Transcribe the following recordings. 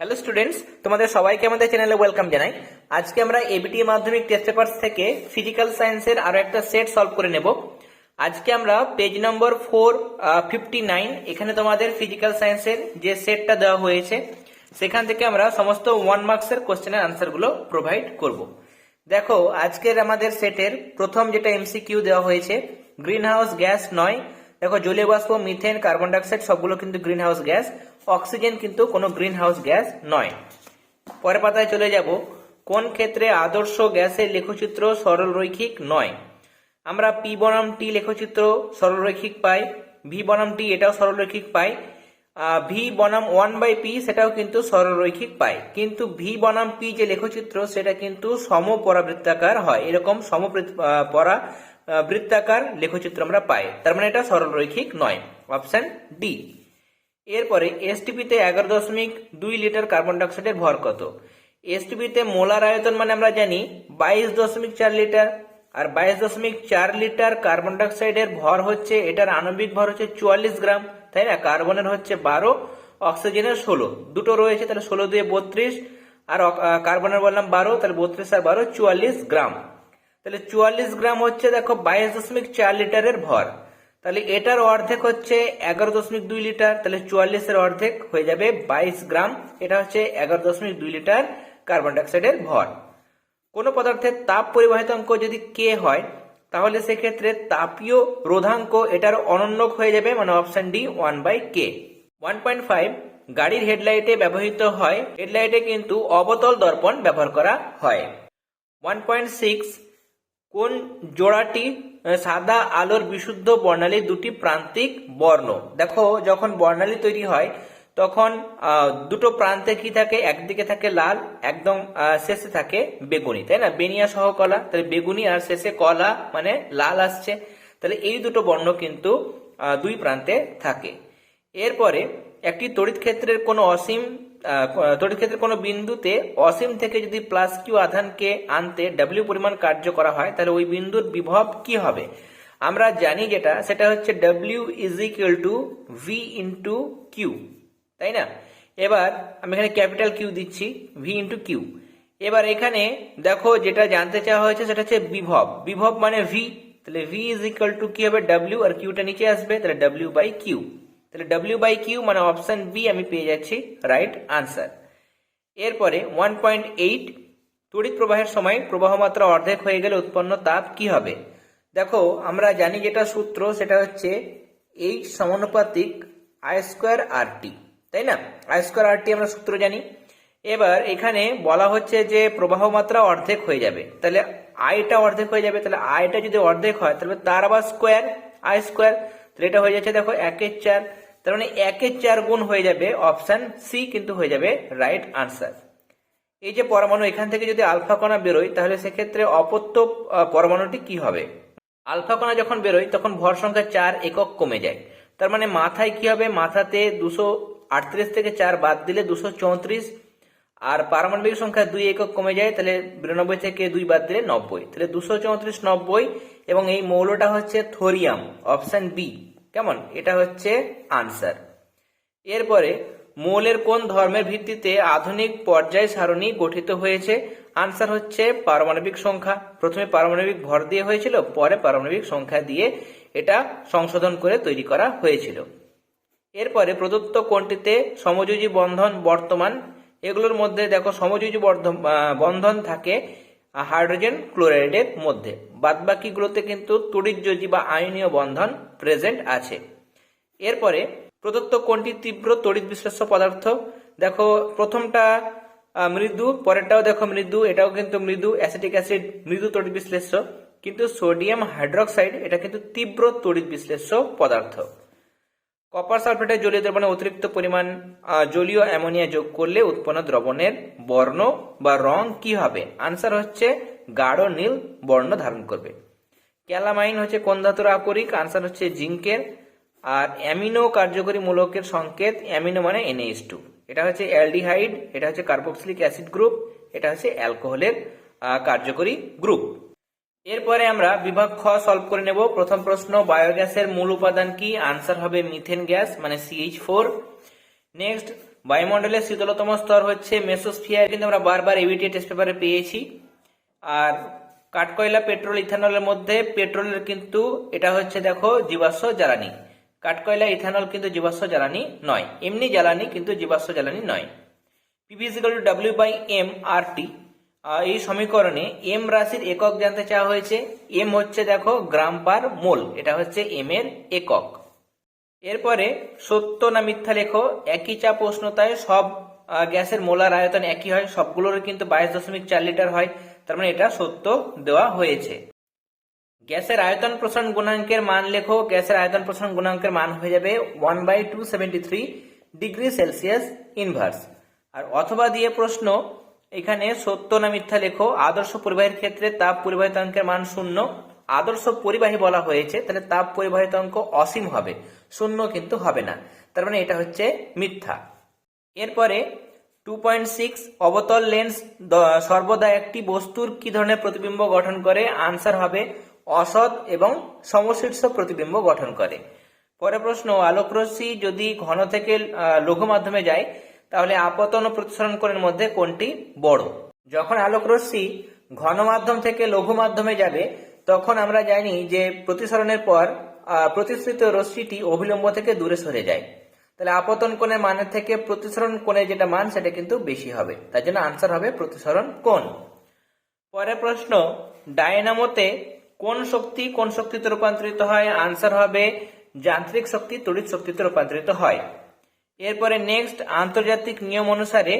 Hello students তোমাদের সবাইকে আমাদের চ্যানেলে ওয়েলকাম জানাই। আজকে আমরা এবিটি মাধ্যমিক টেস্ট পেপারস থেকে ফিজিক্যাল সায়েন্সের আরও একটা সেট সলভ করে নেব। আজকে আমরা page number four fifty nine এখানে তোমাদের ফিজিক্যাল সায়েন্সের যে সেটটা দেওয়া হয়েছে, সেখান থেকে আমরা সমস্ত ওয়ান মার্কসের কোশ্চেনের আনসারগুলো প্রোভাইড করব। দেখো, আজকের আমাদের সেটের প্রথম যেটা এমসিকিউ দেওয়া হয়েছে গ্রিন হাউস গ্যাস নয়। দেখো, জলীয় বাষ্প মিথেন কার্বন ডাইঅক্সাইড সবগুলো কিন্তু গ্রিন হাউস গ্যাস অক্সিজেন কিন্তু কোনো গ্রিন হাউস গ্যাস নয়। পরের পাতায় চলে যাব, কোন ক্ষেত্রে আদর্শ গ্যাসের লেখচিত্র সরল রৈখিক নয়? আমরা পি বনাম টি লেখচিত্র সরলরৈখিক পাই ভি বনাম টি এটাও সরলরৈখিক পাই ভি বনাম ওয়ান বাই পি সেটাও কিন্তু সরলরৈখিক পাই। কিন্তু ভি বনাম পি যে লেখচিত্র, সেটা কিন্তু সমপরাবৃত্তাকার হয়। এরকম সমপরা বৃত্তাকার লেখচিত্র আমরা পাই। তার মানে এটা সরলরৈখিক নয়। অপশন ডি এরপরে এসটিপিতে এগারো দশমিক দুই লিটার কার্বন ডাইঅক্সাইডের ভর কত? এসটিপিতে মোলার আয়তন মানে আমরা জানি বাইশ দশমিক চার লিটার, আর বাইশ দশমিক চার লিটার কার্বন ডাইঅক্সাইডের ভর হচ্ছে, এটার আণবিক ভর হচ্ছে চুয়াল্লিশ গ্রাম, তাই না? কার্বনের হচ্ছে বারো অক্সিজেনের ষোলো। দুটো রয়েছে, তাহলে ষোলো দিয়ে বত্রিশ, আর কার্বনের বললাম বারো, তাহলে বত্রিশ আর বারো, চুয়াল্লিশ গ্রাম। তাহলে চুয়াল্লিশ গ্রাম হচ্ছে, দেখো, বাইশ দশমিক চার লিটারের ভর। তাহলে এটার অর্ধেক হচ্ছে এগারো দশমিক দুই লিটার, তাহলে চুয়াল্লিশের অর্ধেক হয়ে যাবে বাইশ গ্রাম। এটা হচ্ছে এগারো দশমিক দুই লিটার কার্বন ডাইঅক্সাইডের ভর। কোনো পদার্থের তাপ পরিবাহিতাঙ্ক যদি কে হয়, তাহলে সেক্ষেত্রে তাপীয় রোধাঙ্ক এটার অনন্যক হয়ে যাবে মানে option D one by K one point five গাড়ির হেডলাইটে ব্যবহৃত হয়, হেডলাইটে কিন্তু অবতল দর্পণ ব্যবহার করা হয়। ওয়ান পয়েন্ট সিক্স কোন জোড়াটি সাদা আলোর বিশুদ্ধ বর্ণালী দুটি প্রান্তিক বর্ণ। দেখো, যখন বর্ণালী তৈরি হয়, তখন দুটো প্রান্তে কি থাকে? একদিকে থাকে লাল, একদম শেষে থাকে বেগুনি, তাই না? বেনিয়া সহ কলা তাহলে বেগুনি আর শেষে কলা মানে লাল আসছে। তাহলে এই দুটো বর্ণ কিন্তু দুই প্রান্তে থাকে। এরপরে একটি তড়িৎ ক্ষেত্রের কোনো অসীম তড়িৎ ক্ষেত্রের কোনো বিন্দুতে অসীম থেকে যদি প্লাস কিউ আধানকে আনতে ডাব্লিউ পরিমাণ কার্য করা হয়, তাহলে ওই বিন্দুর বিভব কি হবে? আমরা জানি যেটা, সেটা হচ্ছে W is equal to V into Q তাই না? এবার আমি এখানে ক্যাপিটাল কিউ দিচ্ছি ভি ইন্টু কিউ এবার এখানে দেখো যেটা জানতে চাওয়া হয়েছে, সেটা হচ্ছে বিভব। বিভব মানে ভি তাহলে ভি ইজ ইকুয়াল টু কি হবে? ডাব্লিউ আর কিউটা নিচে আসবে, তাহলে ডাব্লিউ বাই কিউ তাহলে ডাব্লিউ বাই কিউ মানে অপশন বি আমি পেয়ে যাচ্ছি রাইট আনসার এরপরে ওয়ান পয়েন্ট এইট তড়িৎ প্রবাহের সময় প্রবাহ মাত্রা অর্ধেক হয়ে গেলে উৎপন্ন তাপ কি হবে? দেখো, আমরা জানি যেটা সূত্র, সেটা হচ্ছে এইচ সমানুপাতিক আই স্কোয়ার আর টি তাই না? আই স্কোয়ার আর টি আমরা সূত্র জানি। এবার এখানে বলা হচ্ছে যে প্রবাহ মাত্রা অর্ধেক হয়ে যাবে। তাহলে আইটা অর্ধেক হয়ে যাবে, তাহলে আইটা যদি অর্ধেক হয়, তাহলে তার আবার স্কোয়ার আই স্কোয়ার তাহলে এটা হয়ে যাচ্ছে দেখো একের চার। তার মানে একের চার গুণ হয়ে যাবে অপশান সি কিন্তু হয়ে যাবে রাইট আনসার এই যে পরমাণু এখান থেকে যদি আলফা কণা বেরোয়, তাহলে সেক্ষেত্রে অপত্য পরমাণুটি কি হবে? আলফা কণা যখন বেরোয়, তখন ভর সংখ্যা চার একক কমে যায়। তার মানে মাথায় কি হবে? মাথাতে দুশো আটত্রিশ থেকে চার বাদ দিলে দুশো চৌত্রিশ। আর পারমাণবিক সংখ্যা দুই একক কমে যায়, তাহলে বিরানব্বই থেকে দুই বাদ দিলে নব্বই। তাহলে দুশো চৌত্রিশ নব্বই এবং এই মৌলটা হচ্ছে থোরিয়াম অপশান বি কেমন? এটা হচ্ছে আনসার এরপরে, মৌলের কোন ধর্মের ভিত্তিতে আধুনিক পর্যায় সারণী গঠিত হয়েছে? আনসার হচ্ছে পারমাণবিক সংখ্যা। প্রথমে পারমাণবিক ভর দিয়ে হয়েছিল, পরে পারমাণবিক সংখ্যা দিয়ে এটা সংশোধন করে তৈরি করা হয়েছিল। এরপরে, প্রদত্ত কোনটিতে সমযোজী বন্ধন বর্তমান? এগুলোর মধ্যে দেখো, সমযোজী বন্ধন থাকে হাইড্রোজেন ক্লোরাইডের মধ্যে। বাদবাকিগুলোতে কিন্তু তড়িৎযোজী বা আয়নীয় বন্ধন প্রেজেন্ট আছে। এরপরে প্রদত্ত কোনটি তীব্র তড়িৎ বিশ্লেষ্য পদার্থ? দেখো, প্রথমটা মৃদু, পরেরটাও দেখো মৃদু, এটাও কিন্তু মৃদু, অ্যাসিটিক অ্যাসিড, মৃদু তড়িৎ বিশ্লেষ্য। কিন্তু সোডিয়াম হাইড্রোক্সাইড, এটা কিন্তু তীব্র তড়িৎ বিশ্লেষ্য পদার্থ। কপার সালফেটের জলীয় দ্রবণে অতিরিক্ত পরিমাণ জলীয় অ্যামোনিয়া যোগ করলে উৎপন্ন দ্রবণের বর্ণ বা রং কি হবে? আনসার হচ্ছে গাঢ় নীল বর্ণ ধারণ করবে। ক্যালামাইন হচ্ছে কোন ধাতুর আকরিক? আনসার হচ্ছে জিঙ্কের। আর অ্যামিনো কার্যকরী মূলকের সংকেত, অ্যামিনো মানে এনএইচ টু এটা হচ্ছে অ্যালডিহাইড, এটা হচ্ছে কার্বক্সিলিক অ্যাসিড গ্রুপ এটা হচ্ছে অ্যালকোহলের কার্যকরী গ্রুপ এরপরে আমরা বিভাগ খ সলভ করে নেব। প্রথম প্রশ্ন বায়োগ্যাসের মূল উপাদান কি? আনসার হবে মিথেন গ্যাস মানে সিএইচ ফোর নেক্সট বায়ুমণ্ডলের শীতলতম স্তর হচ্ছে মেসোস্ফিয়ার কিন্তু আমরা বারবার এবিটি টেস্ট পেপারে পেয়েছি। আর কাঠকয়লা পেট্রোল ইথানলের মধ্যে পেট্রোলের কিন্তু এটা হচ্ছে দেখো জীবাশ্ম জ্বালানি। কাঠকয়লা, ইথানল কিন্তু জীবাশ্ম জ্বালানি নয়। এমনি জ্বালানি কিন্তু জীবাশ্ম জ্বালানি নয়। PV equal to W by M R T এই সমীকরণে এম রাশির একক জানতে চাওয়া হয়েছে। এম হচ্ছে দেখো গ্রাম পার মোল, এটা হচ্ছে এম এর একক। এরপরে সত্য না মিথ্যা লেখো, একই চা প্রশ্নতায় সব গ্যাসের মোলার আয়তন একই হয় সবগুলোর কিন্তু বাইশ দশমিক চার লিটার হয়, তার মানে এটা সত্য দেওয়া হয়েছে। গ্যাসের আয়তন প্রসারণ গুণাঙ্কের মান লেখো, গ্যাসের আয়তন প্রসারণ গুণাঙ্কের মান হয়ে যাবে one by two seventy three degree celsius inverse. আর অথবা দিয়ে প্রশ্ন এখানে সত্য না মিথ্যা লেখো। আদর্শ পরিবাহীর ক্ষেত্রে তাপ পরিবাহিতাঙ্কের মান শূন্য। আদর্শ পরিবাহী বলা হয়েছে, তাহলে তাপ পরিবাহিতাঙ্ক অসীম হবে। শূন্য কিন্তু হবে না। তার মানে এটা হচ্ছে মিথ্যা। এরপরে টু পয়েন্ট সিক্স অবতল লেন্স সর্বদা একটি বস্তুর কি ধরনের প্রতিবিম্ব গঠন করে? আনসার হবে অসৎ এবং সমশীর্ষ প্রতিবিম্ব গঠন করে। পরে প্রশ্ন, আলোকরশ্মি যদি ঘন থেকে লঘু মাধ্যমে যায় তাহলে আপতন ও প্রতিসরণ কোণের মধ্যে কোনটি বড়। যখন আলোকরশ্মি ঘন মাধ্যম থেকে লঘু মাধ্যমে যাবে, তখন আমরা জানি যে প্রতিসরণের পর প্রতিসৃত রশ্মিটি অভিলম্ব থেকে দূরে সরে যায়। তাহলে আপতন কোণের মানের থেকে প্রতিসরণ কোণের যেটা মান, সেটা কিন্তু বেশি হবে। তার জন্য আনসার হবে প্রতিসরণ কোণ। পরের প্রশ্ন, ডায়নামোতে কোন শক্তি কোন শক্তিতে রূপান্তরিত হয়? আনসার হবে যান্ত্রিক শক্তি, তড়িৎ শক্তিতে রূপান্তরিত হয়। এরপরে নেক্সট আন্তর্জাতিক নিয়ম অনুসারে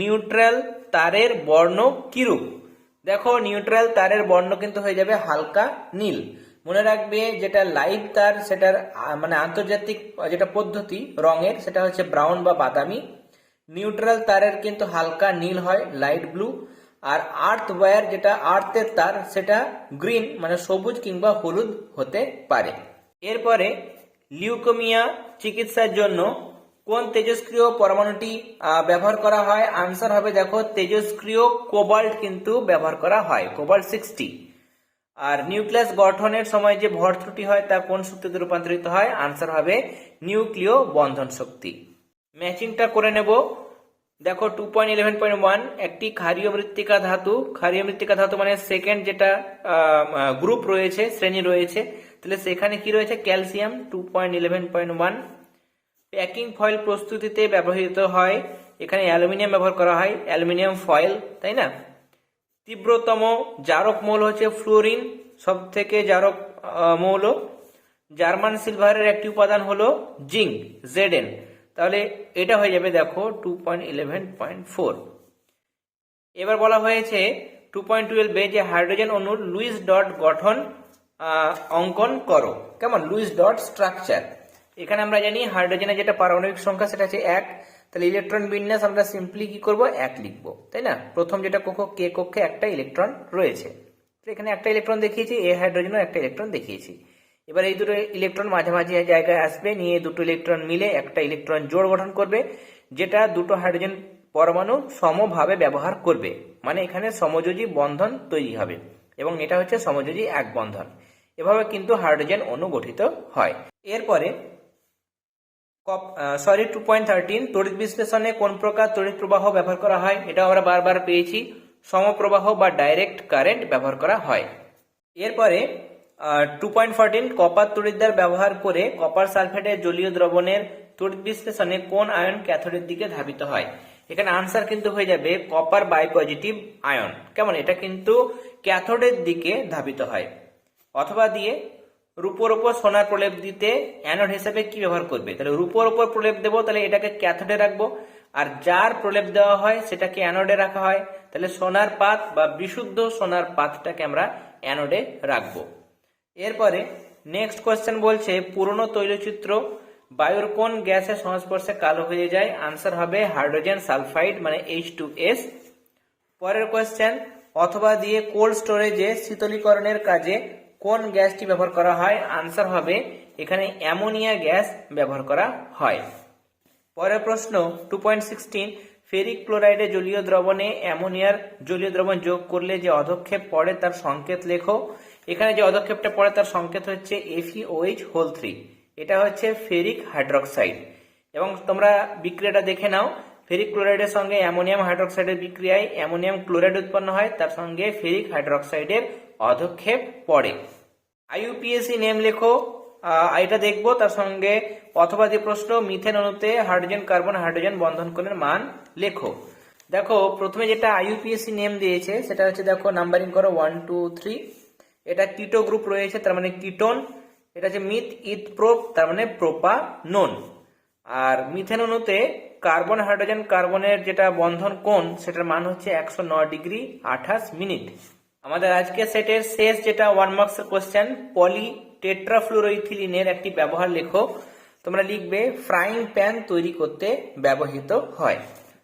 নিউট্রাল তারের বর্ণ কিরূপ? দেখো নিউট্রাল তারের বর্ণ কিন্তু হয়ে যাবে হালকা নীল। মনে রাখবে যেটা লাইভ তার, সেটার মানে আন্তর্জাতিক যেটা পদ্ধতি রঙের, সেটা হচ্ছে ব্রাউন বা বাদামি। নিউট্রাল তারের কিন্তু হালকা নীল হয় লাইট ব্লু আর আর্থ ওয়্যার যেটা আর্থের তার, সেটা গ্রিন মানে সবুজ কিংবা হলুদ হতে পারে। এরপরে লিউকোমিয়া চিকিৎসার জন্য কোন তেজস্ক্রিয় পরমাণুটি ব্যবহার করা হয়? আনসার হবে দেখো, তেজস্ক্রিয় কোবাল্ট কিন্তু ব্যবহার করা হয়, কোবাল্ট সিক্সটি। আর নিউক্লিয়াস গঠনের সময় যে ভর ত্রুটি হয় তা কোন শক্তিতে রূপান্তরিত হয়? আনসার হবে নিউক্লিয় বন্ধন শক্তি। ম্যাচিংটা করে নেব। দেখো two point eleven point one একটি ক্ষারীয় মৃত্তিকা ধাতু। ক্ষারীয় মৃত্তিকা ধাতু মানে সেকেন্ড যেটা গ্রুপ রয়েছে, শ্রেণি রয়েছে। তাহলে সেখানে কি রয়েছে? Calcium two point eleven point one packing foil প্রস্তুতিতে ব্যবহৃত হয়। এখানে অ্যালুমিনিয়াম ব্যবহার করা হয়। অ্যালুমিনিয়াম ফয়েল, তাই না? তীব্রতম জারক মৌল হচ্ছে ফ্লোরিন। সব থেকে জারক মৌল। জার্মান সিলভারের একটি উপাদান হলো জিঙ্ক, জেডেন। তাহলে এটা হয়ে যাবে, দেখো, two point eleven point four. এবার বলা হয়েছে, টু পয়েন্ট টুয়েলভে যে হাইড্রোজেন অণুর লুইস ডট গঠন অঙ্কন করো। কেমন? Lewis dot structure. এখানে আমরা জানি হাইড্রোজেনের যেটা পারমাণবিক সংখ্যা, সেটা হচ্ছে এক। তাহলে ইলেকট্রন বিন্যাস আমরা সিম্পলি কি করব? এক লিখব, তাই না? প্রথম যেটা কক্ষ, কে কক্ষে একটা ইলেকট্রন রয়েছে। তো এখানে একটা ইলেকট্রন দেখিয়েছি, এ হাইড্রোজেনও একটা ইলেকট্রন দেখিয়েছি। এবার এই দুটো ইলেকট্রন মাঝামাঝি জায়গায় আসবে, নিয়ে দুটো ইলেকট্রন মিলে একটা ইলেকট্রন জোড় গঠন করবে, যেটা দুটো হাইড্রোজেন পরমাণু সমভাবে ব্যবহার করবে। মানে এখানে সমযোজী বন্ধন তৈরি হবে, এবং এটা হচ্ছে সমযোজী এক বন্ধন। এভাবে কিন্তু হাইড্রোজেন অণু গঠিত হয়। এরপরে সরি টু পয়েন্ট থার্টিন তড়িৎ বিশ্লেষণে কোন প্রকার তড়িৎ প্রবাহ ব্যবহার করা হয় এটা আমরা বারবার পেয়েছি। সমপ্রবাহ বা ডাইরেক্ট কারেন্ট ব্যবহার করা হয়। এরপরে টু পয়েন্ট ফোরটিন কপার তড়িৎদ্বার ব্যবহার করে কপার সালফেটের জলীয় দ্রবণের তড়িৎ বিশ্লেষণে কোন আয়ন ক্যাথোডের দিকে ধাবিত হয়। এখানে আনসার কিন্তু হয়ে যাবে কপার বাই পজিটিভ আয়ন। কেমন? এটা কিন্তু ক্যাথোডের দিকে ধাবিত হয়। অথবা দিয়ে রূপোর ওপর সোনার প্রলেপ দিতে অ্যানোড হিসেবে কি ব্যবহার করবে? তাহলে রূপোর ওপর প্রলেপ দেবো, তাহলে এটাকে ক্যাথোডে রাখব। আর যার প্রলেপ দেওয়া হয়, সেটাকে অ্যানোডে রাখা হয়। তাহলে সোনার পাত বা বিশুদ্ধ সোনার পাতটাকে আমরা অ্যানোডে রাখব। এরপরে নেক্সট কোয়েশ্চেন বলছে, পুরনো তৈলচিত্র বায়ুর কোন গ্যাসের সংস্পর্শে কালো হয়ে যায়? আনসার হবে হাইড্রোজেন সালফাইড মানে এইচ টু এস পরের কোয়েশ্চেন অথবা দিয়ে কোল্ড স্টোরেজে শীতলীকরণের কাজে কোন গ্যাসটি ব্যবহার করা হয়? আনসার হবে, এখানে অ্যামোনিয়া গ্যাস ব্যবহার করা হয়। পরের প্রশ্ন টু পয়েন্ট সিক্সটিন ফেরিক ক্লোরাইডে জলীয় দ্রবণে অ্যামোনিয়ার জলীয় দ্রবণ যোগ করলে যে অধক্ষেপ পড়ে তার সংকেত লেখো। এখানে যে অধক্ষেপটা পড়ে তার সংকেত হচ্ছে এফিওএইচ হোল থ্রি এটা হচ্ছে ফেরিক হাইড্রক্সাইড এবং তোমরা বিক্রিয়াটা দেখে নাও। ফেরিক ক্লোরাইডের সঙ্গে অ্যামোনিয়াম হাইড্রোক্সাইডের বিক্রিয়ায় অ্যামোনিয়াম ক্লোরাইড উৎপন্ন হয়, তার সঙ্গে ফেরিক হাইড্রোক্সাইডের অধক্ষেপ পড়ে। আইইউপিএসসি নেম লেখো। এটা দেখব, তার সঙ্গে অথবা যে প্রশ্ন, মিথেন অণুতে হাইড্রোজেন, কার্বন, হাইড্রোজেন বন্ধন কোণের মান লেখো। দেখো, প্রথমে যেটা আইইউপিএসসি নেম দিয়েছে, সেটা হচ্ছে দেখো নাম্বারিং করো ওয়ান টু থ্রি এটা কিটো গ্রুপ রয়েছে, তার মানে কিটোন। এটা হচ্ছে মিথ, ইথ, প্রোপ, তার মানে প্রোপা নোন আর মিথেন অণুতে কার্বন, হাইড্রোজেন, কার্বনের যেটা বন্ধন কোণ, সেটার মান হচ্ছে একশো নয় ডিগ্রি আঠাশ মিনিট। আমাদের আজকের সেটের শেষ যেটা ওয়ান মার্কসের কোশ্চেন পলি টেট্রাফ্লুরোইথিলিনের একটি ব্যবহার লেখো। তোমরা লিখবে ফ্রাইং প্যান তৈরি করতে ব্যবহৃত হয়।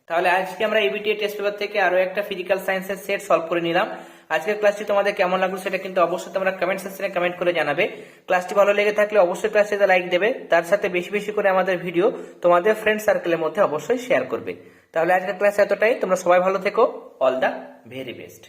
তাহলে আজকে আমরা এবিটিএ টেস্ট পেপার থেকে আরও একটা ফিজিক্যাল সায়েন্সের সেট সলভ করে নিলাম। আজকের ক্লাসটি তোমাদের কেমন লাগল সেটা কিন্তু অবশ্যই তোমরা কমেন্ট সেকশনে কমেন্ট করে জানাবে। ক্লাসটি ভালো লেগে থাকলে অবশ্যই ক্লাসটিতে লাইক দেবে। তার সাথে বেশি বেশি করে আমাদের ভিডিও তোমাদের ফ্রেন্ড সার্কেলের মধ্যে অবশ্যই শেয়ার করবে। তাহলে আজকের ক্লাস এতটাই। তোমরা সবাই ভালো থেকো। All the very best